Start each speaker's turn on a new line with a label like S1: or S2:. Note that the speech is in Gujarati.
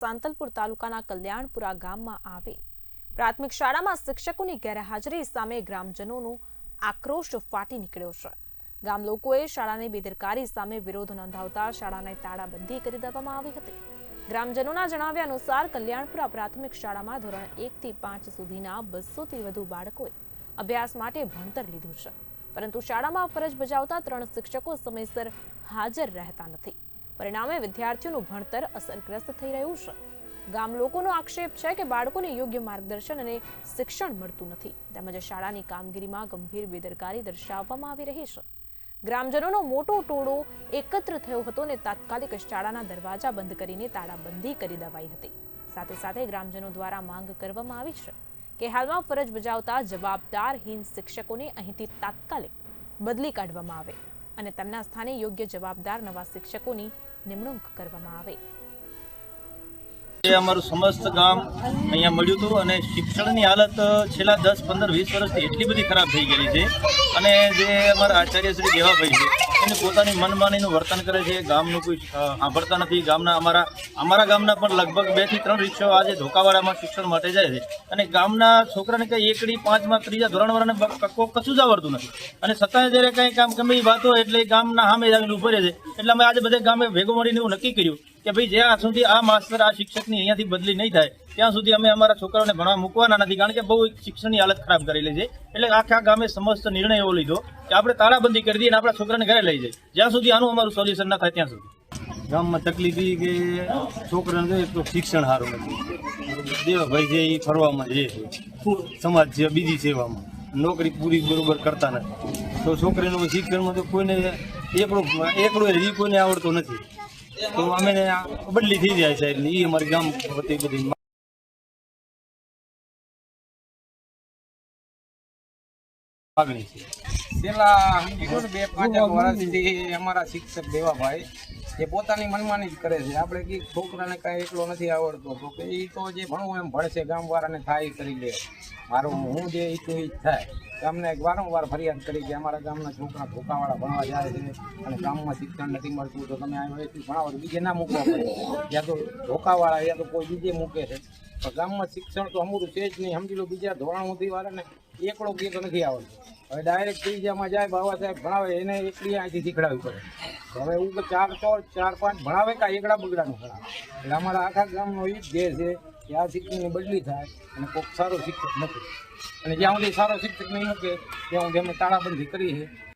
S1: સાંતલપુર તાલુકાના કલ્યાણપુરા ગામમાં આવેલ. પ્રાથમિક શાળામાં શિક્ષકોની ગેરહાજરી સામે ગ્રામજનોનો આક્રોશ ફાટી નીકળ્યો છે. ગામ લોકોએ શાળાની બેદરકારી સામે વિરોધ નોંધાવતા શાળાને તાળાબંધી કરી દેવામાં આવી હતી. ગ્રામજનોના જણાવ્યા અનુસાર કલ્યાણપુરા પ્રાથમિક શાળામાં ધોરણ એક થી પાંચ સુધીના બસોથી વધુ બાળકોએ અભ્યાસ માટે ભણતર લીધું છે. પરંતુ શાળામાં ફરજ બજાવતા ત્રણ શિક્ષકો સમયસર હાજર રહેતા નથી. પરિણામે વિદ્યાર્થીઓનું ભણતર અસરગ્રસ્ત થઈ રહ્યું છે. ગામ લોકોનો આક્ષેપ છે કે બાળકોને યોગ્ય માર્ગદર્શન અને શિક્ષણ મળતું નથી. તેમજ શાળાની કામગીરીમાં ગંભીર બેદરકારી દર્શાવવામાં આવી રહી છે. ગ્રામજનોનો મોટો ટોળો એકત્ર થયો હતો અને તાત્કાલિક શાળાના દરવાજા બંધ કરીને તાળાબંધી કરી દેવાઈ હતી. સાથે સાથે ગ્રામજનો દ્વારા માંગ કરવામાં આવી છે કે હાલમાં ફરજ બજાવતા જવાબદારહીન શિક્ષકોને અહીંથી તાત્કાલિક બદલી કાઢવામાં આવે. અને તેમના સ્થાને યોગ્ય જવાબદાર નવા શિક્ષકોની નિમણૂક કરવામાં આવે.
S2: એ અમારું સમસ્ત ગામ અહીંયા મળ્યું હતું અને શિક્ષણની હાલત છેલ્લા દસ, પંદર, વીસ વર્ષથી એટલી બધી ખરાબ થઈ ગયેલી છે. અને જે અમારા આચાર્ય શ્રી દેવાભાઈ છે એને પોતાની મનમાનીનું વર્તન કરે છે. ગામનું કોઈ સાંભળતા નથી. ગામના અમારા અમારા ગામના પણ લગભગ બેથી ત્રણ રિક્ષાઓ આજે ધોકાવાળામાં શિક્ષણ માટે જાય છે. અને ગામના છોકરાને કંઈ એકડી, પાંચમાં, ત્રીજા ધોરણવાળાને બ- ક- કશું જ આવડતું નથી. અને છતાંય જ્યારે કંઈ કામ ગમે એ વાત એટલે ગામના સામે આવીને ઊભો રહે છે. એટલે અમે આજે બધે ગામે ભેગો મળીને એવું નક્કી કર્યું કે ભાઈ જ્યાં સુધી આ માસ્ટર આ શિક્ષકની અહીંયાથી બદલી નહીં થાય, ત્યાં સુધી અમે અમારા છોકરાઓને ભણવા મૂકવાના નથી. કારણ કે બહુ શિક્ષણની હાલત ખરાબ કરેલી છે. એટલે આખા ગામે સમસ્ત નિર્ણય એવો લીધો કે આપણે તાળાબંધી કરી દઈએ અને આપણા છોકરાને ઘરે લઈ જાય જ્યાં સુધી આનું અમારું સોલ્યુશન ના થાય ત્યાં સુધી. ગામમાં તકલીફ કે છોકરાને તો શિક્ષણ સારું નથી. દેવાભાઈ છે એ ફરવામાં જે છે, સમાજ છે, બીજી સેવામાં. નોકરી પૂરી બરોબર કરતા નથી. તો છોકરીનું શિક્ષણમાં તો કોઈને એકડું એકડું એ કોઈને આવડતું નથી. તો અમે બદલી થઈ જાય સાહેબ એ અમારી ગામ વતી બધી માગણી છે.
S3: ને, બે પાંચ વર્ષથી અમારા શિક્ષક દેવાભાઈ, એ પોતાની મનમાની જ કરે છે. આપણે કે છોકરાને કાંઈ એટલો નથી આવડતો, તો એ તો જે ભણવું એમ ભણશે, ગામવાળાને થાય કરી લે. મારું, હું જ થાય. ગામને વારંવાર ફરિયાદ કરી કે અમારા ગામના છોકરા ધોકાવાળા ભણવા જાય છે અને ગામમાં શિક્ષણ નથી મળતું, તો તમે અહીંથી ભણાવો, તો બીજે ના મૂકવા પડે. યા તો ધોકાવાળા યા તો કોઈ બીજે મૂકે છે. પણ ગામમાં શિક્ષણ તો અમરું છે જ નહીં. સમજી લો, બીજા ધોરણોથી વાળાને એકડો કે નથી આવડતો. હવે ડાયરેક્ટ ત્રીજામાં જાય બાબા સાહેબ ભણાવે, એને એકલી અહીંથી શીખડાવવી પડે. હવે એવું ચાર ચોર, ચાર પાંચ ભણાવે કાં એકડા બગડાનું ભણાવે? એટલે અમારા આખા ગામનો એ જ ધ્યેય છે. કે આ શિક્ષકની બદલી થાય અને કોઈક સારો શિક્ષક નથી. અને જ્યાં સુધી સારો શિક્ષક નહીં મૂકે ત્યાં સુધી અમે તાળાબંધી કરી છે